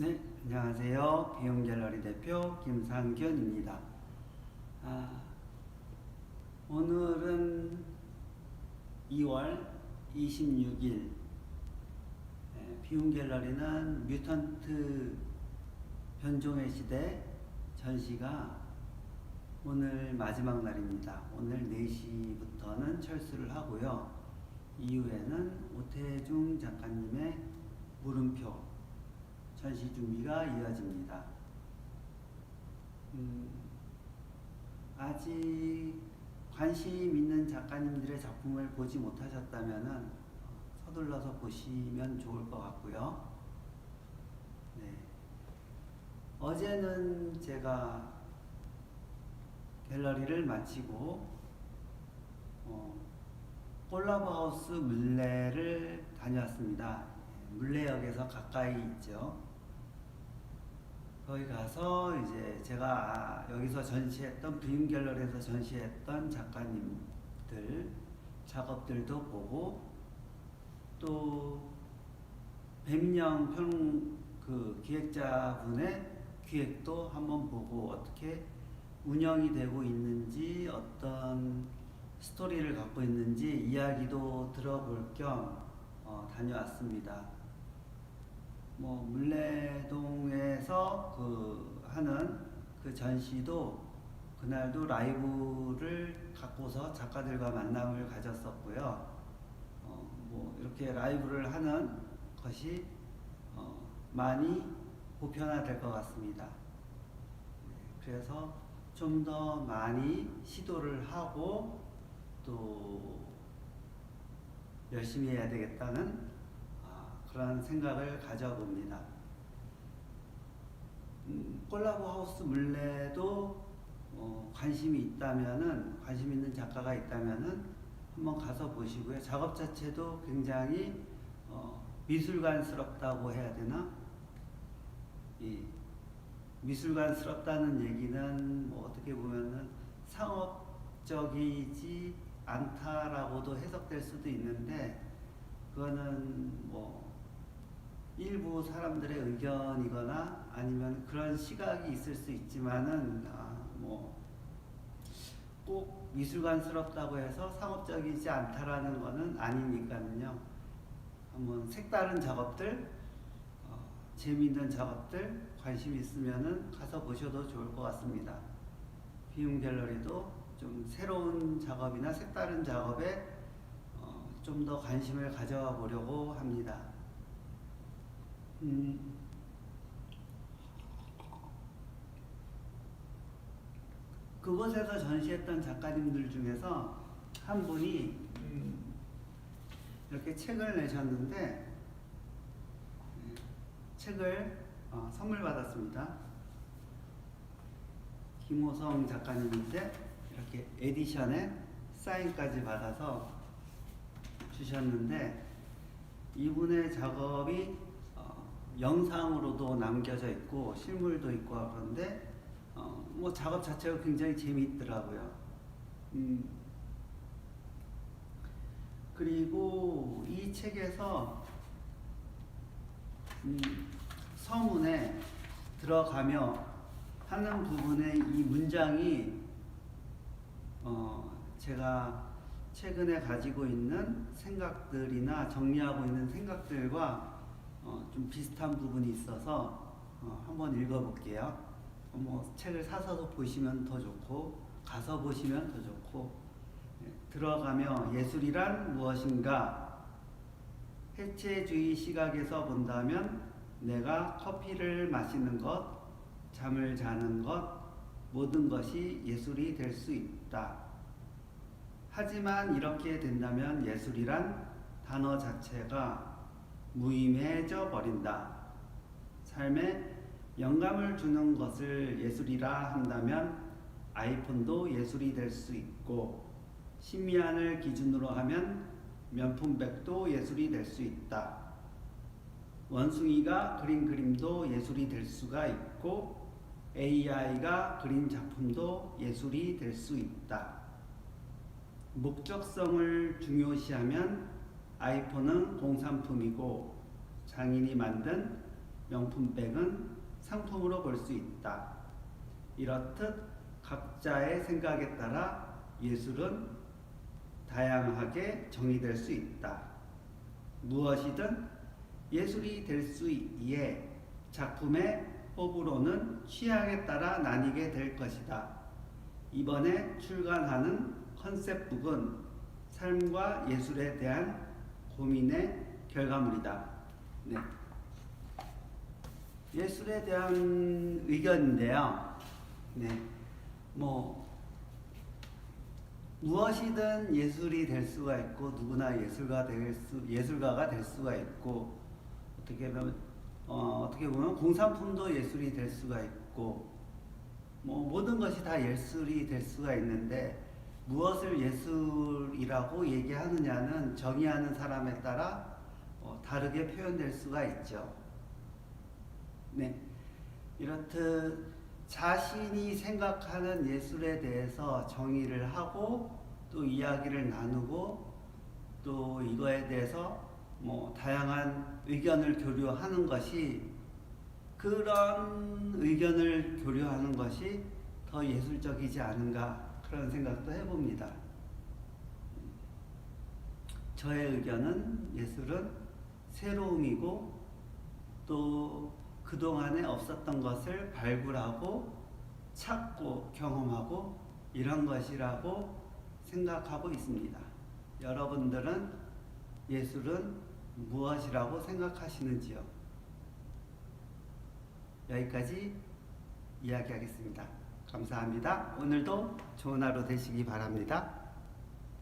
네, 안녕하세요. 비용 갤러리 대표 김상균입니다. 아, 오늘은 2월 26일 예, 비용 갤러리는 뮤턴트 변종의 시대 전시가 오늘 마지막 날입니다. 오늘 4시부터는 철수를 하고요. 이후에는 오태중 작가님의 물음표 전시 준비가 이어집니다. 음, 아직 관심 있는 작가님들의 작품을 보지 못하셨다면 서둘러서 보시면 좋을 것 같고요. 네. 어제는 제가 갤러리를 마치고 어, 콜라보하우스 물레를 다녀왔습니다. 물레역에서 가까이 있죠. 거기 가서 이제 제가 여기서 전시했던 브임 갤러리에서 전시했던 작가님들 작업들도 보고 또 뱀령 평그 기획자분의 기획도 한번 보고 어떻게 운영이 되고 있는지 어떤 스토리를 갖고 있는지 이야기도 들어볼 겸 어, 다녀왔습니다. 뭐 물레동 에서 그 하는 그 전시도 그날도 라이브를 갖고서 작가들과 만남을 가졌었고요. 어, 뭐 이렇게 라이브를 하는 것이 어, 많이 보편화될 것 같습니다. 네, 그래서 좀 더 많이 시도를 하고 또 열심히 해야 되겠다는 아, 그런 생각을 가져봅니다. 음, 콜라보 하우스 물레도 어, 관심이 있다면은 관심 있는 작가가 있다면은 한번 가서 보시고요. 작업 자체도 굉장히 어, 미술관스럽다고 해야 되나? 이 미술관스럽다는 얘기는 뭐 어떻게 보면은 상업적이지 않다라고도 해석될 수도 있는데 그거는 뭐 일부 사람들의 의견이거나 아니면 그런 시각이 있을 수 있지만은 아, 뭐꼭 미술관스럽다고 해서 상업적이지 않다라는 거는 아니니까는요. 한번 색다른 작업들, 어, 재미있는 작업들 관심 있으면은 가서 보셔도 좋을 것 같습니다. 비움 갤러리도 좀 새로운 작업이나 색다른 작업에 어, 좀더 관심을 가져와 보려고 합니다. 음, 그곳에서 전시했던 작가님들 중에서 한 분이 음, 이렇게 책을 내셨는데 음, 책을 어, 선물 받았습니다. 김호성 작가님인데 이렇게 에디션에 사인까지 받아서 주셨는데 이분의 작업이 어, 영상으로도 남겨져 있고 실물도 있고 그런데 어, 뭐 작업 자체가 굉장히 재미있더라고요. 음, 그리고 이 책에서 음, 서문에 들어가며 하는 부분의 이 문장이 어, 제가 최근에 가지고 있는 생각들이나 정리하고 있는 생각들과 어, 좀 비슷한 부분이 있어서 어, 한번 읽어볼게요. 뭐 책을 사서도 보시면 더 좋고 가서 보시면 더 좋고 예, 들어가며 예술이란 무엇인가 해체주의 시각에서 본다면 내가 커피를 마시는 것, 잠을 자는 것, 모든 것이 예술이 될 수 있다. 하지만 이렇게 된다면 예술이란 단어 자체가 무의미해져 버린다. 삶에 영감을 주는 것을 예술이라 한다면 아이폰도 예술이 될 수 있고 신미안을 기준으로 하면 면품백도 예술이 될 수 있다. 원숭이가 그린 그림도 예술이 될 수가 있고 AI가 그린 작품도 예술이 될 수 있다. 목적성을 중요시하면 아이폰은 공산품이고 장인이 만든 명품백은 상품으로 볼 수 있다. 이렇듯 각자의 생각에 따라 예술은 다양하게 정의될 수 있다. 무엇이든 예술이 될 수 있기에 작품의 호불호는 취향에 따라 나뉘게 될 것이다. 이번에 출간하는 컨셉북은 삶과 예술에 대한 고민의 결과물이다. 네. 예술에 대한 의견인데요. 네. 뭐 무엇이든 예술이 될 수가 있고 누구나 예술가 될 수, 예술가가 될 수가 있고 어떻게 보면 어, 어떻게 보면 공산품도 예술이 될 수가 있고 뭐 모든 것이 다 예술이 될 수가 있는데 무엇을 예술이라고 얘기하느냐는 정의하는 사람에 따라 어, 다르게 표현될 수가 있죠. 네. 이렇듯 자신이 생각하는 예술에 대해서 정의를 하고 또 이야기를 나누고 또 이거에 대해서 뭐 다양한 의견을 교류하는 것이 그런 의견을 교류하는 것이 더 예술적이지 않은가 그런 생각도 해봅니다. 저의 의견은 예술은 새로움이고 또 그동안에 없었던 것을 발굴하고 찾고 경험하고 이런 것이라고 생각하고 있습니다. 여러분들은 예술은 무엇이라고 생각하시는지요? 여기까지 이야기하겠습니다. 감사합니다. 오늘도 좋은 하루 되시기 바랍니다.